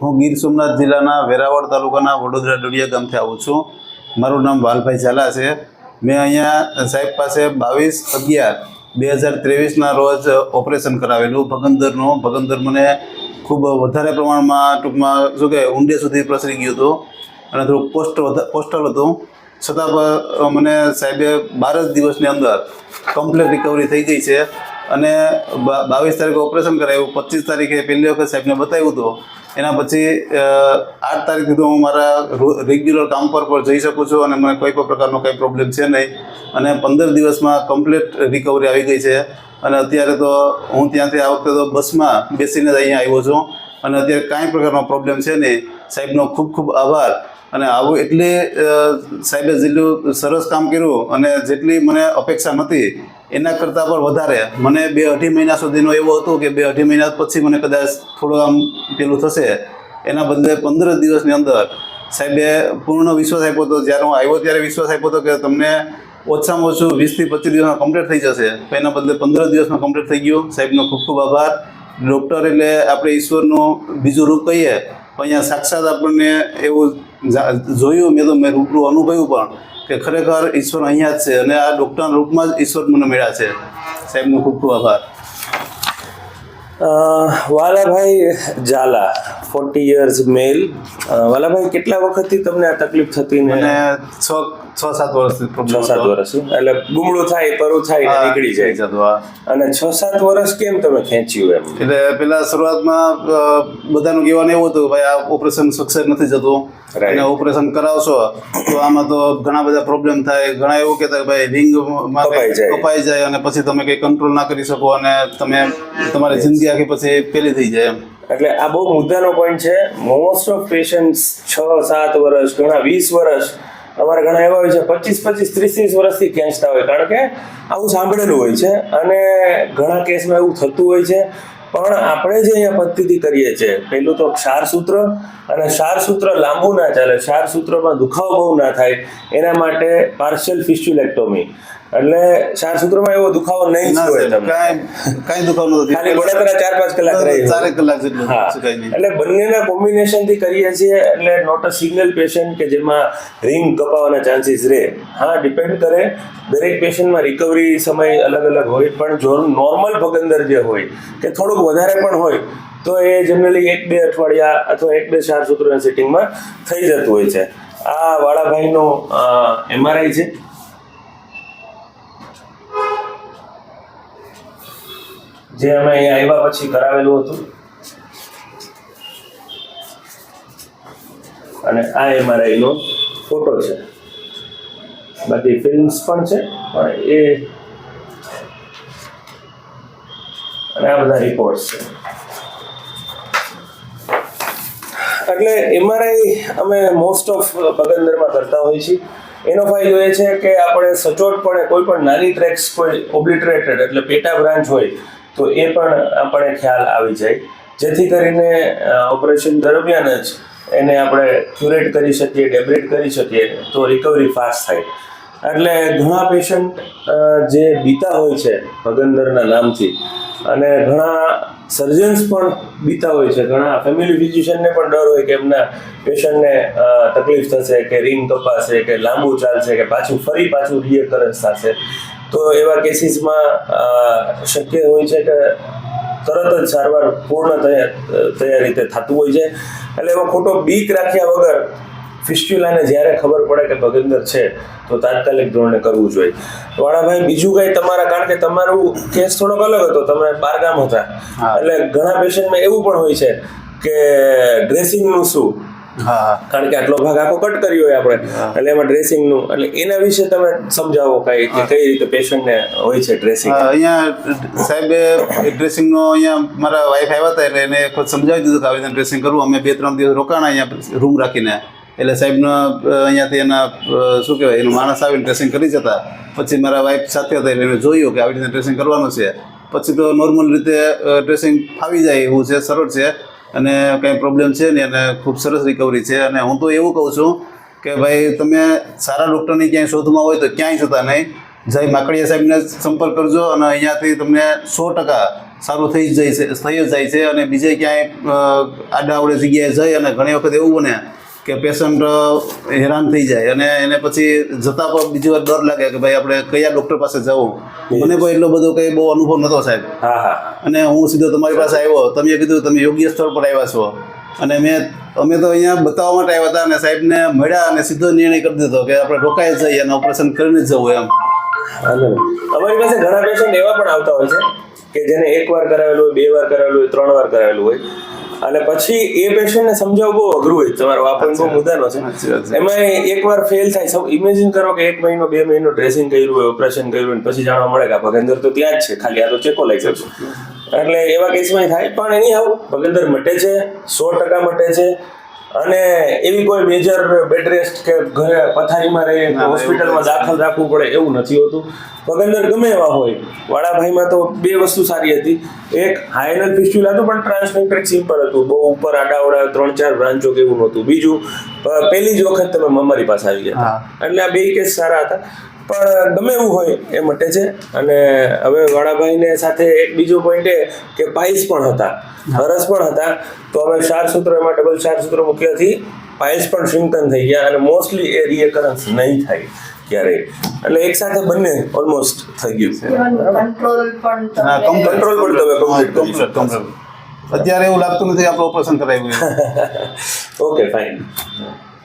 હું ગીર સોમનાથ જિલ્લાના વેરાવળ તાલુકાના વડોદરા ડોડિયા ગામથી આવું છું. મારું નામ વાલભાઈ ઝાલા છે. મેં અહીંયા સાહેબ પાસે બાવીસ અગિયાર બે હજાર ત્રેવીસના રોજ ઓપરેશન કરાવેલું. ભગંદરનું, ભગંદર મને ખૂબ વધારે પ્રમાણમાં ટૂંકમાં શું કે ઊંડે સુધી પ્રસરી ગયું હતું અને થોડુંક પોસ્ટ પોસ્ટલ હતું. છતાં મને સાહેબે બાર જ દિવસની અંદર કમ્પ્લીટ રિકવરી થઈ ગઈ છે. અને બાવીસ તારીખે ઓપરેશન કરાવ્યું પચીસ તારીખે પહેલી વખત સાહેબને બતાવ્યું હતું. એના પછી આઠ તારીખથી તો હું મારા રેગ્યુલર કામ પર પણ જઈ શકું છું અને મને કોઈ પણ પ્રકારનો કંઈ પ્રોબ્લેમ છે નહીં. અને પંદર દિવસમાં કમ્પ્લીટ રિકવરી આવી ગઈ છે. અને અત્યારે તો હું ત્યાંથી આ વખતે તો બસમાં બેસીને જ અહીંયા આવ્યો છું. અને અત્યારે કાંઈ પ્રકારનો પ્રોબ્લેમ છે નહીં. સાહેબનો ખૂબ ખૂબ આભાર. અને આવું એટલે સાહેબે જેટલું સરસ કામ કર્યું અને જેટલી મને અપેક્ષા નહોતી એના કરતાં પણ વધારે. મને બે અઢી મહિના સુધીનો એવો હતો કે બે અઢી મહિના પછી મને કદાચ થોડું આમ પેલું થશે. એના બદલે પંદર દિવસની અંદર સાહેબે પૂર્ણ વિશ્વાસ આપ્યો હતો. જ્યારે હું આવ્યો ત્યારે વિશ્વાસ આપ્યો હતો કે તમને ઓછામાં ઓછું વીસથી પચીસ દિવસમાં કમ્પ્લીટ થઈ જશે. એના બદલે પંદર દિવસમાં કમ્પ્લીટ થઈ ગયું. સાહેબનો ખૂબ ખૂબ આભાર. ડૉક્ટર એટલે આપણે ઈશ્વરનું બીજું રૂપ કહીએ. પણ અહીંયા સાક્ષાત આપણને એવું જોયું. મેં તો મેં રૂબરૂ અનુભવ્યું પણ. કે ખરેખર ઈશ્વર અહીંયા જ છે અને આ ડૉક્ટરના રૂપમાં જ ઈશ્વર મને મળ્યા છે. સાહેબનો ખૂબ ખૂબ આભાર. Valabhai Zala. Forty years male. Valabhai કેટલા વખતથી તમને આ તકલીફ થતી ને? અને છ છ સાત વર્ષથી છ સાત વર્ષ. એટલે ગુમડું થાય પરું થાય નીકળી જાય. અને છ સાત વર્ષ કેમ તમે ખેંચ્યું એમ? એટલે પેલા શરૂઆતમાં બધાનું કહેવાનું એવું હતું ભાઈ આ ઓપરેશન સક્સેસ નથી જતું. અને ઓપરેશન કરાવશો તો આમાં તો ઘણા બધા પ્રોબ્લેમ થાય. ઘણા એવું કહેતા ભાઈ રિંગ કપાઈ જાય. અને પછી તમે કંઈ કંટ્રોલ ના કરી શકો અને તમે તમારી જિંદગી આખી પછી પેલી થઈ જાય એમ. એટલે આ બહુ મુદ્દાનો પોઈન્ટ છે. મોસ્ટ ઓફ પેશન્ટ છ, સાત વર્ષ, ઘણા વીસ વર્ષ, અમારે ઘણા એવા હોય છે, પચીસ પચીસ, ત્રીસ ત્રીસ વર્ષથી ખેંચતા હોય કારણ કે આવું સાંભળેલું હોય છે અને ઘણા કેસમાં એવું થતું હોય છે. પણ આપણે જે અહીંયા પદ્ધતિ કરીએ છીએ, પહેલું તો ક્ષાર સૂત્ર અને ક્ષાર સૂત્ર લાંબુ ના ચાલે. ક્ષાર સૂત્રમાં દુખાવો બહુ ના થાય. એના માટે પાર્શિયલ ફિસ્ચ્યુલેક્ટોમી એટલે ક્ષાર સૂત્રમાં એવો દુખાવો નહીં જ હોય તમને. કાંઈ કાંઈ દુખાવાનું નથી. ખાલી બળતરા ચાર પાંચ કલાક રહી ચાર કલાક જેટલું એટલે બંનેના કોમ્બિનેશનથી કરીએ છીએ એટલે નોટ અ સિંગલ પેશન્ટ કે જેમાં રિંગ કપાવાના ચાન્સીસ રહે. હા ડિપેન્ડ કરે. દરેક પેશન્ટમાં રિકવરી સમય અલગ અલગ હોય પણ જો નોર્મલ ભગંદર જે હોય કે થોડુંક વધારે પણ હોય તો એ જનરલી એક બે અઠવાડિયા અથવા એક બે ચાર સૂત્રોના સેટિંગમાં થઈ જતું હોય છે. આ વાળાભાઈનો એમઆરઆઈ છે. જે અમે અહીંયા આવ્યા પછી કરાવેલું હતું. અને આ એમઆરઆઈનો ફોટો છે. બાકી ફિલ્મ્સ પણ છે, પણ એ અને આ બધા રિપોર્ટ્સ છે. એટલે એમઆરઆઈ અમે મોસ્ટ ઓફ બગંદરમાં કરતા હોઈએ છીએ. એનો ફાયદો એ છે કે આપણે સચોટપણે કોઈ પણ નાની ટ્રેક્સ કોઈ ઓબ્લિટરેટેડ એટલે પેટા બ્રાન્ચ હોય તો એ પણ આપણે ખ્યાલ આવી જાય. જેથી કરીને ઓપરેશન દરમિયાન જ એને આપણે ક્યુરેટ કરી શકીએ, ડેબ્રેટ કરી શકીએ, તો રિકવરી ફાસ્ટ થાય. એટલે ઘણા પેશન્ટ જે બીતા હોય છે ભગંદરના નામથી, અને ઘણા સર્જન્સ પણ બીતા હોય છે. ઘણા ફેમિલી ફિઝિશિયનને પણ ડર હોય કે એમના પેશન્ટને તકલીફ થશે, કે રિંગ કપાશે કે લાંબુ ચાલશે, કે પાછું ફરી પાછું રિયકરન્સ થશે. તો એવા કેસીસમાં શક્ય હોય છે કે તરત જ સારવાર પૂર્ણ તૈયાર તૈયાર રીતે થતું હોય છે. એટલે એવો ખોટો બીક રાખ્યા વગર ફિસ્ટ્યુલાને જ્યારે ખબર પડે કે ભગંદર છે તો તાત્કાલિક ધોરણે કરવું જોઈએ. વાળાભાઈ બીજું કઈ તમારા કારણ કે તમારું કેસ થોડોક અલગ હતો તમે બારગામ હતા. એટલે ઘણા પેશન્ટમાં એવું પણ હોય છે કે ડ્રેસિંગનું શું? કારણ કે આટલો ભાગ આખો કટ કર્યો હોય આપણે. એટલે એમાં ડ્રેસિંગનું એટલે એના વિશે તમે સમજાવો કઈ કે કઈ રીતે પેશન્ટને હોય છે ડ્રેસિંગ અહીંયા સાહેબે ડ્રેસિંગનો અહીંયા મારા વાઈફ આવ્યા હતા એટલે એને ખુદ સમજાવી દીધું કે આવી રીતે ડ્રેસિંગ કરવું. અમે બે ત્રણ દિવસ રોકાણા અહીંયા રૂમ રાખીને. એટલે સાહેબનો અહીંયાથી એના શું કહેવાય એનું માણસ આવીને ડ્રેસિંગ કરી જતા. પછી મારા વાઈફ સાથે હતા એટલે એને જોયું કે આવી રીતે ડ્રેસિંગ કરવાનું છે. પછી તો નોર્મલ રીતે ડ્રેસિંગ ફાવી જાય એવું છે સરળ છે. અને કંઈ પ્રોબ્લેમ છે નહીં અને ખૂબ સરસ રિકવરી છે. અને હું તો એવું કહું છું કે ભાઈ, તમે સારા ડૉક્ટરની ક્યાંય શોધમાં હોય તો ક્યાંય જતા નહીં. જય માકડીયા સાહેબને સંપર્ક કરજો અને અહીંયાથી તમને સો ટકા સારું થઈ જાય છે, થઈ જ જાય છે અને બીજે ક્યાંય આડાવડે જગ્યાએ જઈ અને ઘણી વખત એવું બને કે પેશન્ટ હેરાન થઈ જાય અને એને પછી જતા પણ બીજી વાર ડર લાગે કે ભાઈ આપણે કયા ડૉક્ટર પાસે જવું? મને કોઈ એટલો બધો કંઈ બહુ અનુભવ નહોતો સાહેબ. હા હા. અને હું સીધો તમારી પાસે આવ્યો. તમે કીધું તમે યોગ્ય સ્થળ પર આવ્યા છો. અને મેં અમે તો અહીંયા બતાવવા માટે આવ્યા હતા અને સાહેબને મળ્યા અને સીધો નિર્ણય કરી દીધો કે આપણે રોકાઈ જ જઈએ અને ઓપરેશન કરીને જ જવું એમ. અમારી પાસે ઘણા પેશન્ટ એવા પણ આવતા હોય છે કે જેને એક વાર કરાવેલું હોય બે વાર કરાવેલું હોય ત્રણ વાર કરાવેલું હોય. અને પછી એ પેશન્ટને સમજાવવું બહુ અઘરું હોય તમારો આ point બહુ મુદ્દાનો છે. એમાં એક વાર ફેલ થાય સૌ ઇમેજિન કરો કે એક મહિનો બે મહિનો ડ્રેસિંગ કર્યું હોય ઓપરેશન કર્યું હોય પછી જાણવા મળે કે આ ભગંદર તો ત્યાં જ છે ખાલી આ તો ચેકો લઈ જશે એટલે એવા કેસમાં થાય પણ એની આવું ભગંદર મટે છે સો ટકા મટે છે અને એવી કોઈ મેજર બેડ રેસ્ટ કે ઘરે પથારીમાં રહી હોસ્પિટલમાં દાખલ રાખવું પડે એવું નથી હોતું. પગંદર ગમે એવા હોય. વાડાભાઈમાં તો બે વસ્તુ સારી હતી. એક હાયનલ ફિસ્ટ્યુલા હતું પણ ટ્રાન્સમેન્ટ્રિક સિમ્પલ હતું. બહુ ઉપર આડાવડા ત્રણ ચાર બ્રાન્ચો કે એવું નહોતું. બીજું પહેલી જ વખત તમે અમારી પાસે આવી ગયા એટલે આ બે કેસ સારા હતા. પણ ગમે એવું હોય એ મટે છે. અને હવે વાડાભાઈને સાથે એક બીજો પોઈન્ટ એ કે પાઇલ્સ પણ હતા. હરસ પણ હતા. તો અમે ચાર સૂત્રો એમાં ડબલ ચાર સૂત્રો મૂક્યાથી પાઇલ્સ પણ શ્રિંકન થઈ ગયા અને મોસ્ટલી એ રિએકરન્સ નહીં થાય ક્યારેય. એટલે એક સાથે બંને ઓલમોસ્ટ થઈ ગયું છે. કંટ્રોલ પણ હા તમે control પણ તમે complete કરી. અત્યારે એવું લાગતું નથી આપણે ઓપરેશન કરાવ્યું ઓકે ફાઇન